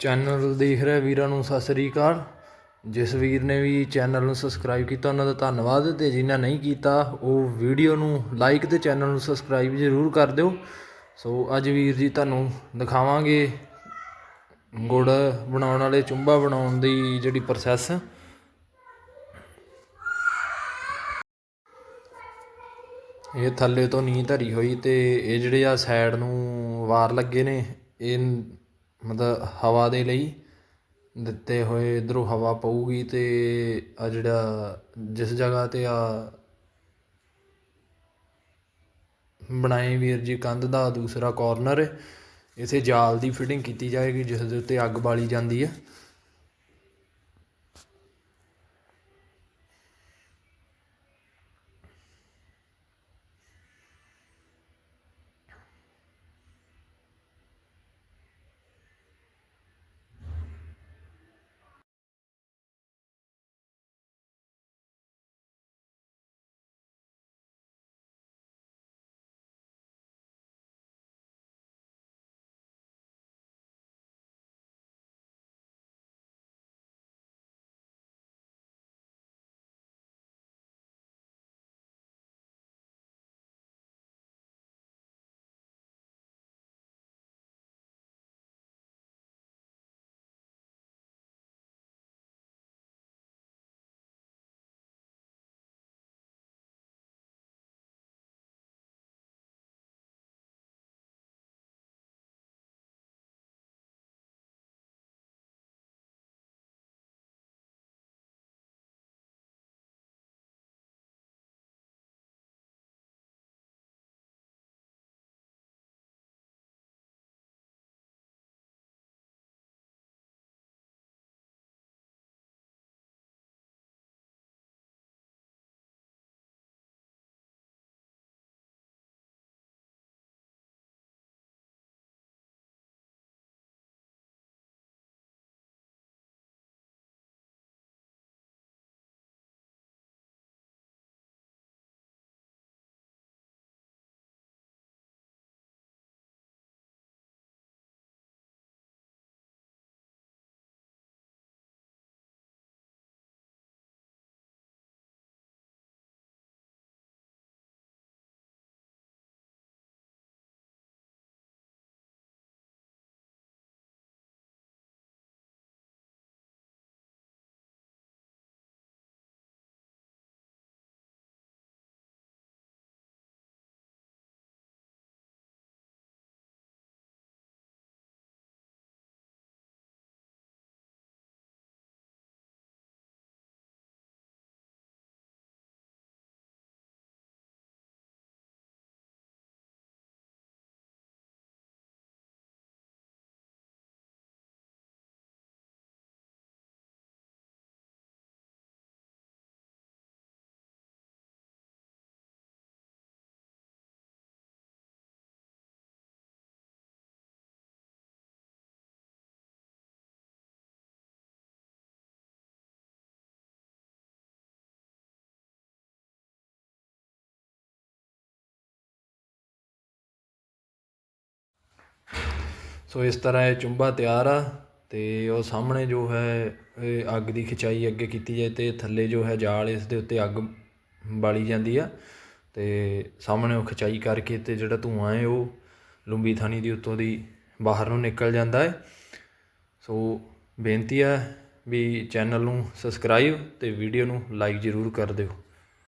Channel ਦੇਖ ਰਿਹਾ ਵੀਰਾਂ ਨੂੰ, ਸਤਿ ਸ੍ਰੀ ਅਕਾਲ। ਜਿਸ ਵੀਰ ਨੇ ਵੀ ਚੈਨਲ ਨੂੰ ਸਬਸਕ੍ਰਾਈਬ ਕੀਤਾ, ਉਹਨਾਂ ਦਾ ਧੰਨਵਾਦ ਤੇ ਜਿਨ੍ਹਾਂ ਨਹੀਂ ਕੀਤਾ, ਉਹ ਵੀਡੀਓ ਨੂੰ ਲਾਈਕ ਤੇ ਚੈਨਲ ਨੂੰ ਸਬਸਕ੍ਰਾਈਬ ਜ਼ਰੂਰ ਕਰ ਦਿਓ। ਸੋ ਅੱਜ ਵੀਰ ਜੀ ਤੁਹਾਨੂੰ ਦਿਖਾਵਾਂਗੇ ਗੁੜ ਬਣਾਉਣ ਵਾਲੇ, ਚੁੰਬਾ ਬਣਾਉਣ ਦੀ ਜਿਹੜੀ ਪ੍ਰੋਸੈਸ ਇਹ ਥੱਲੇ ਤੋਂ ਨੀ ਧਰੀ ਹੋਈ ਤੇ ਇਹ ਜਿਹੜੇ ਆ ਸਾਈਡ ਨੂੰ ਵਾਰ ਲੱਗੇ ਨੇ, ਇਹ ਮਤਲਬ ਹਵਾ ਦੇ ਲਈ ਦਿੱਤੇ ਹੋਏ ਇੱਧਰੋਂ ਹਵਾ ਪਊਗੀ ਅਤੇ ਆ ਜਿਹੜਾ ਜਿਸ ਜਗ੍ਹਾ ਤੇ ਆ ਬਣਾਏ ਵੀਰ ਜੀ ਕੰਧ ਦਾ ਦੂਸਰਾ ਕੋਰਨਰ ਇੱਥੇ ਜਾਲ ਦੀ ਫਿਟਿੰਗ ਕੀਤੀ ਜਾਏਗੀ, ਜਿਸ ਦੇ ਉੱਤੇ ਅੱਗ ਬਾਲੀ ਜਾਂਦੀ ਹੈ। ਸੋ ਇਸ ਤਰ੍ਹਾਂ ਇਹ ਚੁੰਬਾ ਤਿਆਰ ਆ ਅਤੇ ਉਹ ਸਾਹਮਣੇ ਜੋ ਹੈ, ਇਹ ਅੱਗ ਦੀ ਖਿਚਾਈ ਅੱਗੇ ਕੀਤੀ ਜਾਏ ਅਤੇ ਥੱਲੇ ਜੋ ਹੈ ਜਾਲ ਇਸ ਦੇ ਉੱਤੇ ਅੱਗ ਬਾਲੀ ਜਾਂਦੀ ਆ ਅਤੇ ਸਾਹਮਣੇ ਉਹ ਖਿਚਾਈ ਕਰਕੇ ਅਤੇ ਜਿਹੜਾ ਧੂੰਆਂ ਹੈ ਉਹ ਲੰਬੀ ਥਾਣੀ ਦੀ ਉੱਤੋਂ ਦੀ ਬਾਹਰ ਨੂੰ ਨਿਕਲ ਜਾਂਦਾ ਹੈ। ਸੋ ਬੇਨਤੀ ਆ ਵੀ ਚੈਨਲ ਨੂੰ ਸਬਸਕ੍ਰਾਈਬ ਅਤੇ ਵੀਡੀਓ ਨੂੰ ਲਾਈਕ ਜ਼ਰੂਰ ਕਰ ਦਿਓ।